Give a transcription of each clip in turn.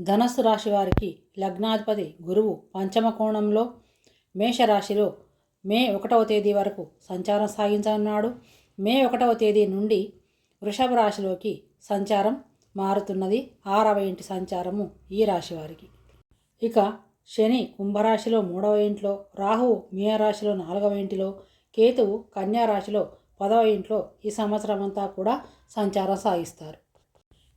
ధనస్సు రాశి వారికి లగ్నాధిపతి గురువు పంచమ కోణంలో మేషరాశిలో మే ఒకటవ తేదీ వరకు సంచారం సాగించనున్నాడు. మే ఒకటవ తేదీ నుండి వృషభ రాశిలోకి సంచారం మారుతున్నది. ఆరవ ఇంటి సంచారము ఈ రాశి వారికి. ఇక శని కుంభరాశిలో మూడవ ఇంట్లో రాహువు మీనరాశిలో నాలుగవ ఇంటిలో కేతువు కన్యారాశిలో పదవ ఇంట్లో ఈ సంవత్సరం అంతా కూడా సంచారం సాగిస్తారు.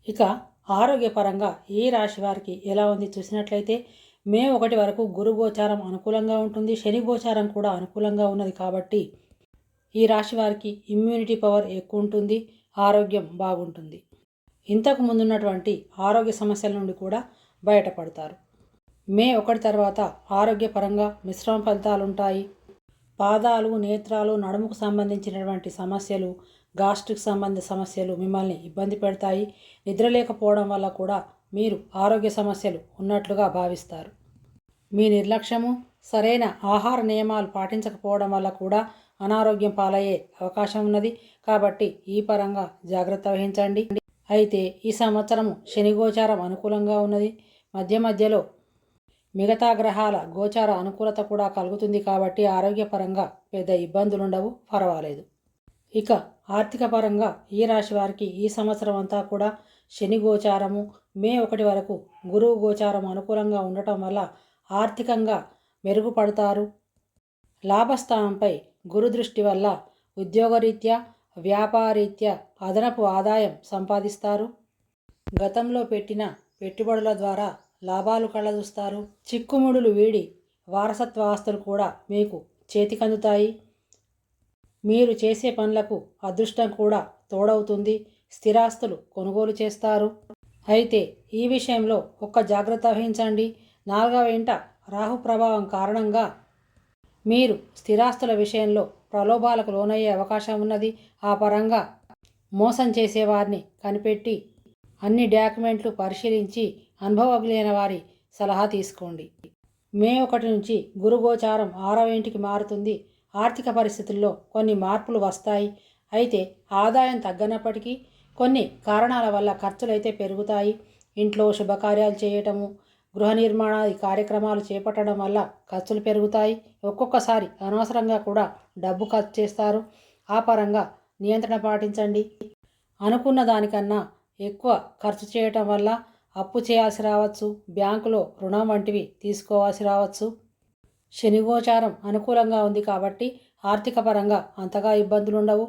ఇక ఆరోగ్యపరంగా ఈ రాశి వారికి ఎలా ఉంది చూసినట్లయితే మే ఒకటి వరకు గురు గోచారం అనుకూలంగా ఉంటుంది శని గోచారం కూడా అనుకూలంగా ఉన్నది కాబట్టి ఈ రాశి వారికి ఇమ్యూనిటీ పవర్ ఎక్కువ ఉంటుంది ఆరోగ్యం బాగుంటుంది. ఇంతకు ముందున్నటువంటి ఆరోగ్య సమస్యల నుండి కూడా బయటపడతారు. మే ఒకటి తర్వాత ఆరోగ్యపరంగా మిశ్రమ ఫలితాలు ఉంటాయి పాదాలు నేత్రాలు నడుముకు సంబంధించినటువంటి సమస్యలు గాస్ట్రిక్ సంబంధ సమస్యలు మిమ్మల్ని ఇబ్బంది పెడతాయి. నిద్రలేకపోవడం వల్ల కూడా మీరు ఆరోగ్య సమస్యలు ఉన్నట్లుగా భావిస్తారు. మీ నిర్లక్ష్యము సరైన ఆహార నియమాలు పాటించకపోవడం వల్ల కూడా అనారోగ్యం పాలయ్యే అవకాశం ఉన్నది. కాబట్టి ఈ పరంగా జాగ్రత్త వహించండి. అయితే ఈ సంవత్సరము శని గోచారం అనుకూలంగా ఉన్నది. మధ్య మధ్యలో మిగతా గ్రహాల గోచార అనుకూలత కూడా కలుగుతుంది. కాబట్టి ఆరోగ్యపరంగా పెద్ద ఇబ్బందులు ఉండవు పర్వాలేదు. ఇక ఆర్థిక పరంగా ఈ రాశి వారికి ఈ సంవత్సరం అంతా కూడా శని గోచారము మే ఒకటి వరకు గురువు గోచారం అనుకూలంగా ఉండటం వల్ల ఆర్థికంగా మెరుగుపడతారు. లాభస్థానంపై గురు దృష్టి వల్ల ఉద్యోగరీత్యా వ్యాపారీత్యా అదనపు ఆదాయం సంపాదిస్తారు. గతంలో పెట్టిన పెట్టుబడుల ద్వారా లాభాలు కళ్ళదూస్తారు. చిక్కుముడులు వీడి వారసత్వ ఆస్తులు కూడా మీకు చేతికందుతాయి. మీరు చేసే పనులకు అదృష్టం కూడా తోడవుతుంది. స్థిరాస్తులు కొనుగోలు చేస్తారు. అయితే ఈ విషయంలో ఒక్క జాగ్రత్త వహించండి. నాలుగవ ఇంట రాహు ప్రభావం కారణంగా మీరు స్థిరాస్తుల విషయంలో ప్రలోభాలకు లోనయ్యే అవకాశం ఉన్నది. ఆ పరంగా మోసం చేసేవారిని కనిపెట్టి అన్ని డాక్యుమెంట్లు పరిశీలించి అనుభవజ్ఞైన వారి సలహా తీసుకోండి. మే ఒకటి నుంచి గురుగోచారం ఆరవ ఇంటికి మారుతుంది. ఆర్థిక పరిస్థితుల్లో కొన్ని మార్పులు వస్తాయి. అయితే ఆదాయం తగ్గనప్పటికీ కొన్ని కారణాల వల్ల ఖర్చులైతే పెరుగుతాయి. ఇంట్లో శుభకార్యాలు చేయటము గృహ నిర్మాణాది కార్యక్రమాలు చేపట్టడం వల్ల ఖర్చులు పెరుగుతాయి. ఒక్కొక్కసారి అనవసరంగా కూడా డబ్బు ఖర్చు చేస్తారు. ఆ పరంగా నియంత్రణ పాటించండి. అనుకున్న దానికన్నా ఎక్కువ ఖర్చు చేయటం వల్ల అప్పు చేయాల్సి రావచ్చు. బ్యాంకులో రుణం వంటివి తీసుకోవాల్సి రావచ్చు. శనిగోచారం అనుకూలంగా ఉంది కాబట్టి ఆర్థిక పరంగా అంతగా ఇబ్బందులు ఉండవు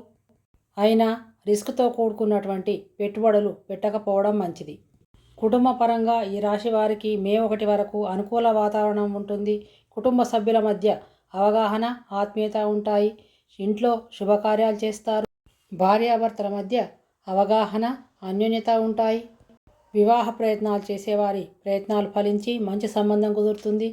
అయినా రిస్క్తో కూడుకున్నటువంటి పెట్టుబడులు పెట్టకపోవడం మంచిది. కుటుంబ పరంగా ఈ రాశి వారికి మే ఒకటి వరకు అనుకూల వాతావరణం ఉంటుంది. కుటుంబ సభ్యుల మధ్య అవగాహన ఆత్మీయత ఉంటాయి. ఇంట్లో శుభకార్యాలు చేస్తారు. భార్యాభర్తల మధ్య అవగాహన అన్యోన్యత ఉంటాయి. వివాహ ప్రయత్నాలు చేసేవారి ప్రయత్నాలు ఫలించి మంచి సంబంధం కుదురుతుంది.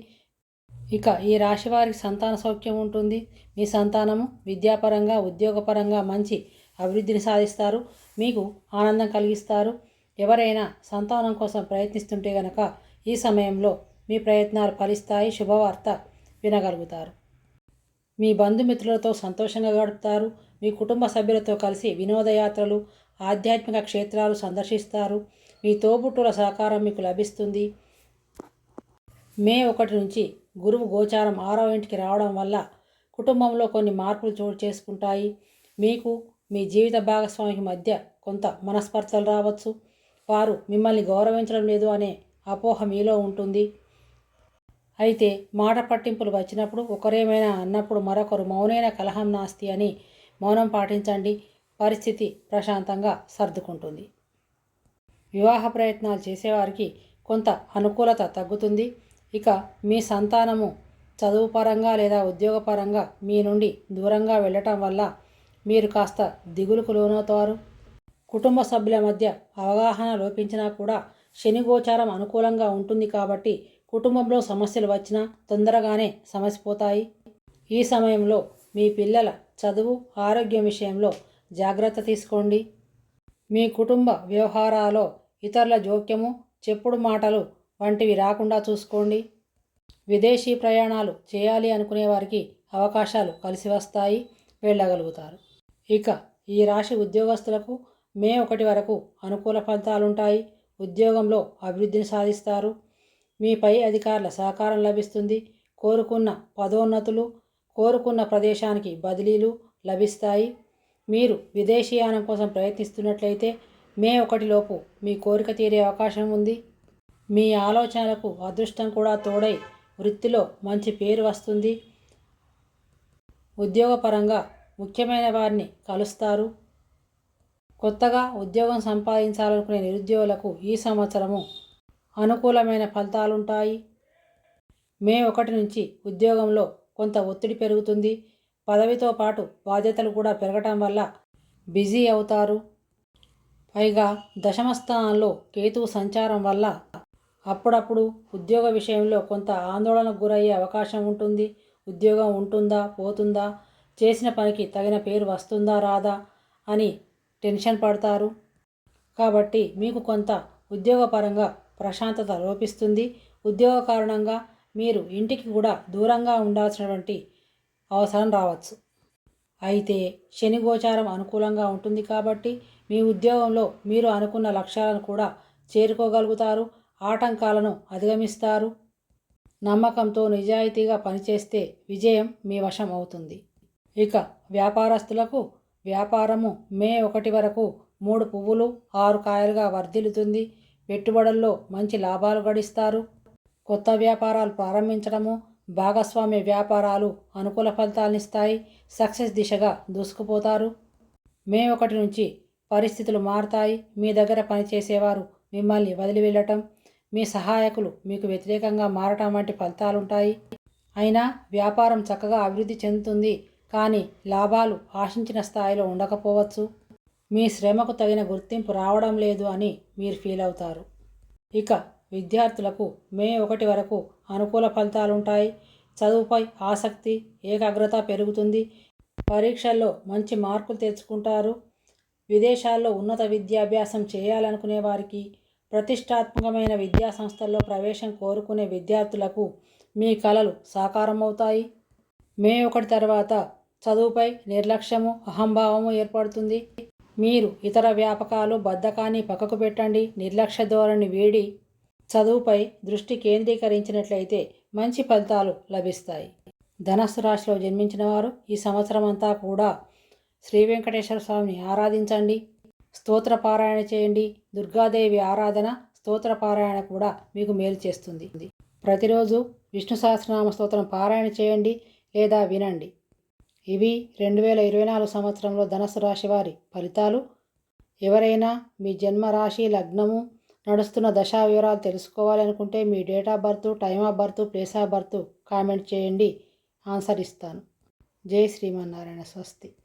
ఇక ఈ రాశి వారికి సంతాన సౌఖ్యం ఉంటుంది. మీ సంతానము విద్యాపరంగా ఉద్యోగపరంగా మంచి అభివృద్ధిని సాధిస్తారు. మీకు ఆనందం కలిగిస్తారు. ఎవరైనా సంతానం కోసం ప్రయత్నిస్తుంటే గనక ఈ సమయంలో మీ ప్రయత్నాలు ఫలిస్తాయి శుభవార్త వినగలుగుతారు. మీ బంధుమిత్రులతో సంతోషంగా గడుపుతారు. మీ కుటుంబ సభ్యులతో కలిసి వినోదయాత్రలు ఆధ్యాత్మిక క్షేత్రాలు సందర్శిస్తారు. మీ తోబుట్టుల సహకారం మీకు లభిస్తుంది. మే ఒకటి నుంచి గురువు గోచారం ఆరవ ఇంటికి రావడం వల్ల కుటుంబంలో కొన్ని మార్పులు చోటు చేసుకుంటాయి. మీకు మీ జీవిత భాగస్వామికి మధ్య కొంత మనస్పర్ధలు రావచ్చు. వారు మిమ్మల్ని గౌరవించడం లేదు అనే అపోహ మీలో ఉంటుంది. అయితే మాట పట్టింపులు వచ్చినప్పుడు ఒకరేమైనా అన్నప్పుడు మరొకరు మౌనైన కలహం నాస్తి అని మౌనం పాటించండి. పరిస్థితి ప్రశాంతంగా సర్దుకుంటుంది. వివాహ ప్రయత్నాలు చేసేవారికి కొంత అనుకూలత తగ్గుతుంది. ఇక మీ సంతానము చదువుపరంగా లేదా ఉద్యోగపరంగా మీ నుండి దూరంగా వెళ్ళటం వల్ల మీరు కాస్త దిగులుకు లోనవుతారు. కుటుంబ సభ్యుల మధ్య అవగాహన లోపించినా కూడా శని గోచారం అనుకూలంగా ఉంటుంది కాబట్టి కుటుంబంలో సమస్యలు వచ్చినా తొందరగానే సమసిపోతాయి ఈ సమయంలో మీ పిల్లల చదువు ఆరోగ్యం విషయంలో జాగ్రత్త తీసుకోండి. మీ కుటుంబ వ్యవహారాల్లో ఇతరుల జోక్యము చెప్పుడు మాటలు వంటివి రాకుండా చూసుకోండి. విదేశీ ప్రయాణాలు చేయాలి అనుకునే వారికి అవకాశాలు కలిసి వస్తాయి వెళ్ళగలుగుతారు. ఇక ఈ రాశి ఉద్యోగస్తులకు మే ఒకటి వరకు అనుకూల ఫలితాలుంటాయి. ఉద్యోగంలో అభివృద్ధిని సాధిస్తారు. మీ పై అధికారుల సహకారం లభిస్తుంది. కోరుకున్న పదోన్నతులు కోరుకున్న ప్రదేశానికి బదిలీలు లభిస్తాయి. మీరు విదేశీయానం కోసం ప్రయత్నిస్తున్నట్లయితే మే ఒకటిలోపు మీ కోరిక తీరే అవకాశం ఉంది. మీ ఆలోచనలకు అదృష్టం కూడా తోడై వృత్తిలో మంచి పేరు వస్తుంది. ఉద్యోగపరంగా ముఖ్యమైన వారిని కలుస్తారు. కొత్తగా ఉద్యోగం సంపాదించాలనుకునే నిరుద్యోగులకు ఈ సంవత్సరము అనుకూలమైన ఫలితాలుంటాయి. మే ఒకటి నుంచి ఉద్యోగంలో కొంత ఒత్తిడి పెరుగుతుంది. పదవితో పాటు బాధ్యతలు కూడా పెరగటం వల్ల బిజీ అవుతారు. పైగా దశమ స్థానంలో కేతువు సంచారం వల్ల అప్పుడప్పుడు ఉద్యోగ విషయంలో కొంత ఆందోళనకు గురయ్యే అవకాశం ఉంటుంది. ఉద్యోగం ఉంటుందా? పోతుందా? చేసిన పనికి తగిన పేరు వస్తుందా? రాదా? అని టెన్షన్ పడతారు. కాబట్టి మీకు కొంత ఉద్యోగపరంగా ప్రశాంతత లోపిస్తుంది. ఉద్యోగ కారణంగా మీరు ఇంటికి కూడా దూరంగా ఉండాల్సినటువంటి అవసరం రావచ్చు. అయితే శని గోచారం అనుకూలంగా ఉంటుంది కాబట్టి మీ ఉద్యోగంలో మీరు అనుకున్న లక్ష్యాలను కూడా చేరుకోగలుగుతారు. ఆటంకాలను అధిగమిస్తారు. నమ్మకంతో నిజాయితీగా పనిచేస్తే విజయం మీ వశం అవుతుంది. ఇక వ్యాపారస్తులకు వ్యాపారము మే ఒకటి వరకు మూడు పువ్వులు ఆరు కాయలుగా వర్ధిల్లుతుంది. పెట్టుబడుల్లో మంచి లాభాలు గడిస్తారు. కొత్త వ్యాపారాలు ప్రారంభించడము భాగస్వామ్య వ్యాపారాలు అనుకూల ఫలితాలనిస్తాయి సక్సెస్ దిశగా దూసుకుపోతారు. మే ఒకటి నుంచి పరిస్థితులు మారుతాయి. మీ దగ్గర పనిచేసేవారు మిమ్మల్ని వదిలి వెళ్ళటం మీ సహాయకులు మీకు వ్యతిరేకంగా మారటం వంటి ఫలితాలుంటాయి. అయినా వ్యాపారం చక్కగా అభివృద్ధి చెందుతుంది. కానీ లాభాలు ఆశించిన స్థాయిలో ఉండకపోవచ్చు. మీ శ్రమకు తగిన గుర్తింపు రావడం లేదు అని మీరు ఫీల్ అవుతారు. ఇక విద్యార్థులకు మే ఒకటి వరకు అనుకూల ఫలితాలుంటాయి. చదువుపై ఆసక్తి ఏకాగ్రత పెరుగుతుంది. పరీక్షల్లో మంచి మార్కులు తెచ్చుకుంటారు. విదేశాల్లో ఉన్నత విద్యాభ్యాసం చేయాలనుకునే వారికి ప్రతిష్టాత్మకమైన విద్యా సంస్థల్లో ప్రవేశం కోరుకునే విద్యార్థులకు మీ కలలు సాకారమవుతాయి. మే ఒకటి తర్వాత చదువుపై నిర్లక్ష్యము అహంభావము ఏర్పడుతుంది. మీరు ఇతర వ్యాపకాలు బద్ధకాన్ని పక్కకు పెట్టండి. నిర్లక్ష్య ధోరణి వీడి చదువుపై దృష్టి కేంద్రీకరించినట్లయితే మంచి ఫలితాలు లభిస్తాయి. ధనస్సు రాశిలో జన్మించిన వారు ఈ సంవత్సరం అంతా కూడా శ్రీ వెంకటేశ్వర స్వామిని ఆరాధించండి. స్తోత్ర పారాయణ చేయండి. దుర్గాదేవి ఆరాధన స్తోత్ర పారాయణ కూడా మీకు మేలు చేస్తుంది. ప్రతిరోజు విష్ణు సహస్రనామ స్తోత్రం పారాయణ చేయండి లేదా వినండి. ఇవి రెండు వేల ఇరవై నాలుగు సంవత్సరంలో ధనస్సు రాశి వారి ఫలితాలు. ఎవరైనా మీ జన్మ రాశి లగ్నము నడుస్తున్న దశా వివరాలు తెలుసుకోవాలనుకుంటే మీ date of birth time of birth place of birth comment చేయండి. ఆన్సర్ ఇస్తాను. జై శ్రీమన్నారాయణ స్వస్తి.